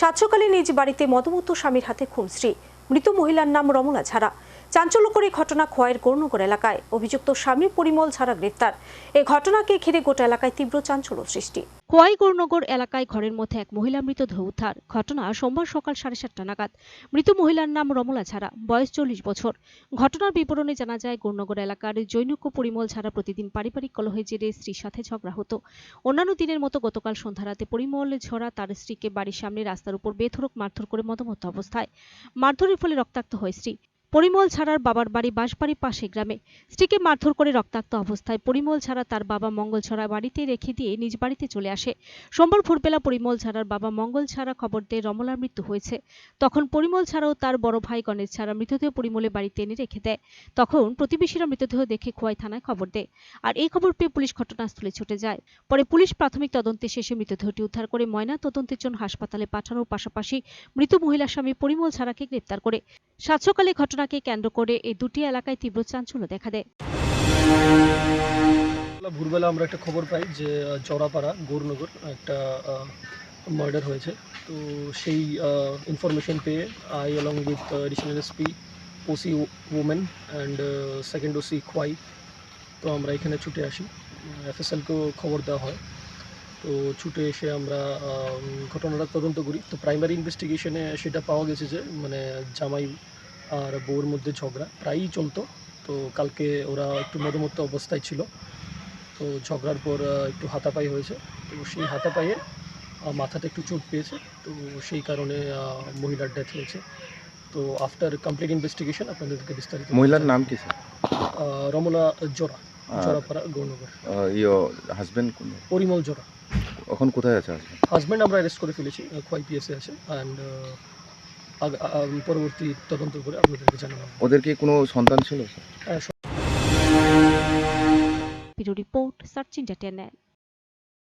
সাতসকালে নিজ বাড়িতে মদমত্ত স্বামীর হাতে খুন স্ত্রী মৃত মহিলার নাম রমলা ঝাড়া চাঞ্চল্যকর ঘটনা খোয়াইয়ের গৌরনগর এলাকায়। অভিযুক্ত স্বামী পরিমল ছাড়া গ্রেফতার এই ঘটনাকে ঘিরে গোটা এলাকায় তীব্র চাঞ্চল্য সৃষ্টি। খোয়াই গৌরনগর এলাকায় ঘরের মধ্যে এক মহিলা মৃতদেহ উদ্ধার। ঘটনা সোমবার সকাল সাড়ে সাতটা নাগাদ। মৃত মহিলার নাম রমলা ছাড়া বয়স চল্লিশ বছর। ঘটনার বিবরণে জানা যায়, গৌরনগর এলাকার জৈনক্য পরিমল ছাড়া প্রতিদিন পারিবারিক কলহের জেরে স্ত্রীর সাথে ঝগড়া হতো। অন্যান্য দিনের মতো গতকাল সন্ধ্যা রাতে পরিমল ঝরা তার স্ত্রীকে বাড়ির সামনে রাস্তার উপর বেধরক মারধর করে মদমত্ত অবস্থায়। মারধরের ফলে রক্তাক্ত হয় স্ত্রী। পরিমল ছাড়ার বাবার বাড়ি বাঁশবাড়ির পাশে গ্রামে। স্ত্রীকে মারধর করে রক্তাক্ত অবস্থায় পরিমল ছাড়া তার বাবা মঙ্গল ছাড়া বাড়িতে রেখে দিয়ে নিজ বাড়িতে চলে আসে। সোমবার ভোরবেলা পরিমল ছাড়ার বাবা মঙ্গল ছাড়া খবর দিয়ে রমলার মৃত্যু হয়েছে। তখন পরিমল ছাড়াও তার বড় ভাই গণেশ ছাড়া মৃতদেহ পরিমলের বাড়িতে এনে রেখে দেয়। তখন প্রতিবেশীরা মৃতদেহ দেখে খোয়াই থানায় খবর দেয়। আর এই খবর পেয়ে পুলিশ ঘটনাস্থলে ছুটে যায়। পরে পুলিশ প্রাথমিক তদন্তে শেষে মৃতদেহটি উদ্ধার করে ময়না তদন্তের জন্য হাসপাতালে পাঠানোর পাশাপাশি মৃত মহিলার স্বামী পরিমল ছাড়াকে গ্রেপ্তার করে। সাত সকালে ঘটনাকে কেন্দ্র করে এই দুটি এলাকায় তীব্র চাঞ্চল্য দেখা দেয়। ভোরবেলা আমরা একটা খবর পাই যে আহ, জরাপাড়া গৌরনগর একটা মার্ডার হয়েছে। তো সেই ইনফরমেশন পেয়ে I along with additional SP OC women and second OC Khowai তো আমরা এখানে ছুটে আসি। এফএসএলকেও খবর দেওয়া হয়। তো ছুটে এসে আমরা ঘটনাটা তদন্ত করি। তো প্রাইমারি ইনভেস্টিগেশনে সেটা পাওয়া গেছে যে মানে জামাই আর বউর মধ্যে ঝগড়া প্রায়ই চলতো। তো কালকে ওরা একটু মদমত্ত অবস্থায় ছিল। তো ঝগড়ার পর একটু হাতাপাই হয়েছে। তো সেই হাতাপাইয়ে মাথাতে একটু চোট পেয়েছে। তো সেই কারণে মহিলার ডেথ হয়েছে। তো আফটার কমপ্লিট ইনভেস্টিগেশন আপনাদেরকে বিস্তারিত মহিলার নাম কি স্যার রমলা জোড়া আর জোড়াপাড়া গৌরনগর। ইয়ে হাজবেন্ড পরিমল জোড়া। এখন কোথায় আছে হাজবেন্ড আমরা অ্যারেস্ট করে ফেলেছি খোয়াই পিএসে আছে। অ্যান্ড পরবর্তী তদন্ত করে আপনাদেরকে জানানো ওদেরকে ওদের কি কোনো সন্তান ছিল স্যার? Report search India